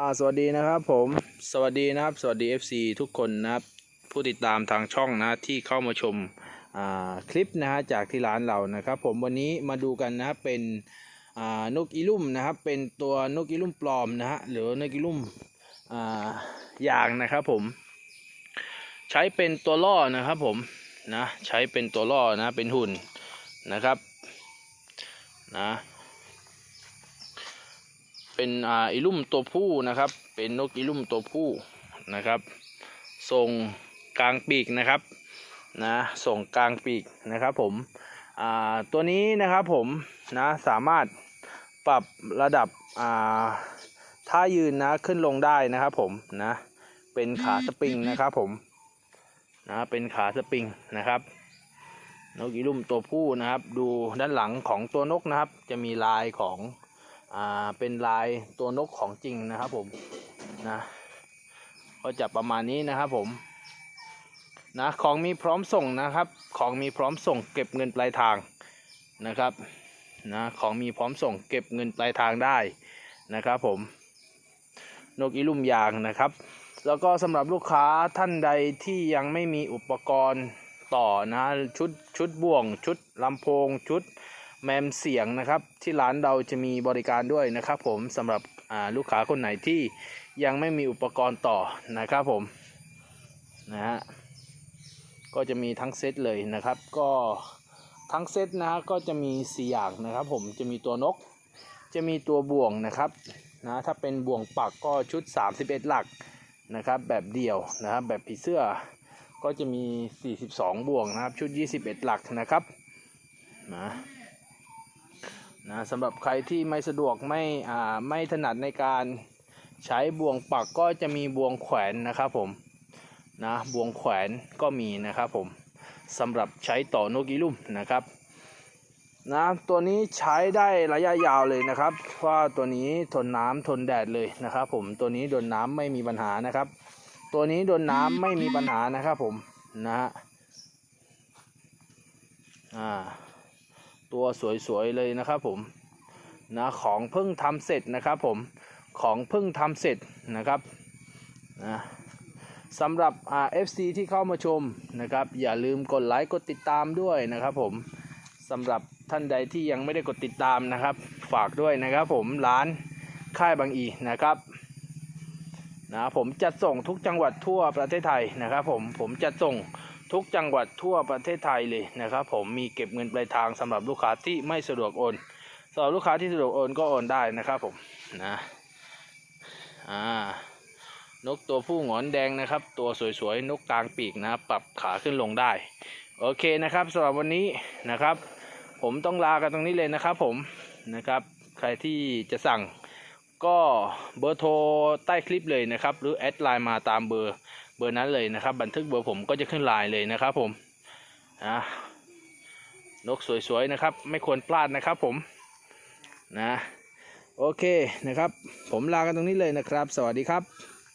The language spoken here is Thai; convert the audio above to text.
อ่าสวัสดีนะครับผมสวัสดีนะครับ สวัสดี FC ทุกคนนะครับ ผู้ติดตามทางช่องนะที่เข้ามาชมอ่าคลิปนะฮะจากที่ร้านเรานะครับผมวันนี้มาดูกันนะครับเป็นอ่านกอีลุ่มนะครับเป็นตัวนกอีลุ่มปลอมนะฮะหรือนกอีลุ่มอ่าอย่างนะครับผม ใช้เป็นตัวล่อนะครับผมนะใช้เป็นตัวล่อนะเป็นหุ่นนะครับนะ เป็นอ่าอีลุ่มตัวผู้นะครับ เป็นนกอีลุ่มตัวผู้นะครับทรงกลางปีกนะครับนะส่งกลางปีกนะครับผมอ่าตัวนี้นะครับผมนะสามารถปรับระดับอ่าท่ายืนนะขึ้นลงได้นะครับผมนะเป็นขาสปริงนะครับผมนะเป็นขาสปริงนะครับนกอีลุ่มตัวผู้นะครับ ดูด้านหลังของตัวนกนะครับ จะมีลายของ อ่าเป็นลายตัวนกของจริงนะครับผมนะก็จะประมาณนี้นะครับผมนะของมีพร้อมส่งนะครับ ของมีพร้อมส่งเก็บเงินปลายทางนะครับนะของมีพร้อมส่งเก็บเงินปลายทางได้นะครับผมนกอีลุ่มยางนะครับ แล้วก็สำหรับลูกค้าท่านใดที่ยังไม่มีอุปกรณ์ต่อนะชุดชุดบ่วงชุดลำโพงชุด แมมเสียงนะครับ ที่ร้านเราจะมีบริการด้วยนะครับผมสำหรับลูกค้าคนไหนที่ยังไม่มีอุปกรณ์ต่อนะครับผมนะฮะก็จะมีทั้งเซตเลยนะครับ ก็ทั้งเซตนะฮะก็จะมีสี่อย่างนะครับผมจะมีตัวนก จะมีตัวบ่วงนะครับนะถ้าเป็นบ่วงปักก็ชุด 31 หลักนะครับ แบบเดี่ยวนะครับแบบผีเสื้อก็จะมี 42 บ่วงนะครับ ชุด 21 หลักนะครับนะ นะสำหรับใครที่ไม่สะดวกไม่อ่าไม่ถนัดในการใช้บ่วงปักก็จะมีบ่วงแขวนนะครับผมนะบ่วงแขวนก็มีนะครับผมสำหรับใช้ต่อนกอีลุ่มนะครับนะตัวนี้ใช้ได้ระยะยาวเลยนะครับเพราะว่าตัวนี้ทนน้ำทนแดดเลยนะครับผมตัวนี้โดนน้ำไม่มีปัญหานะครับ ตัวนี้โดนน้ำไม่มีปัญหานะครับผมนะฮะอ่า ตัวสวยๆเลยนะครับผมนะของเพิ่งทำเสร็จนะครับผมของเพิ่งทำเสร็จนะครับนะสำหรับ RFC ที่เข้ามาชมนะครับ อย่าลืมกดไลค์กดติดตามด้วยนะครับผมสำหรับท่านใดที่ยังไม่ได้กดติดตามนะครับ ฝากด้วยนะครับผมร้านค่ายบางอีนะครับนะผมจัดส่งทุกจังหวัดทั่วประเทศไทยนะครับผมผมจัดส่ง ทุกจังหวัดทั่วประเทศไทยเลยนะครับ ผมมีเก็บเงินปลายทางสำหรับลูกค้าที่ไม่สะดวกโอนสำหรับลูกค้าที่สะดวกโอนก็โอนได้นะครับผมนะอ่านกตัวผู้หงอนแดงนะครับ ตัวสวยๆ นกกลางปีกนะครับปรับขาขึ้นลงได้ โอเคนะครับสำหรับวันนี้นะครับ ผมต้องลากันตรงนี้เลยนะครับผมนะครับ ใครที่จะสั่งก็เบอร์โทรใต้คลิปเลยนะครับ หรือแอดไลน์มาตามเบอร์ เบอร์นั้นเลยนะครับ บันทึกเบอร์ผมก็จะขึ้นไลน์เลยนะครับผมนะนกสวยๆนะครับ ไม่ควรพลาดนะครับผมนะโอเคนะครับ ผมลากันตรงนี้เลยนะครับ สวัสดีครับ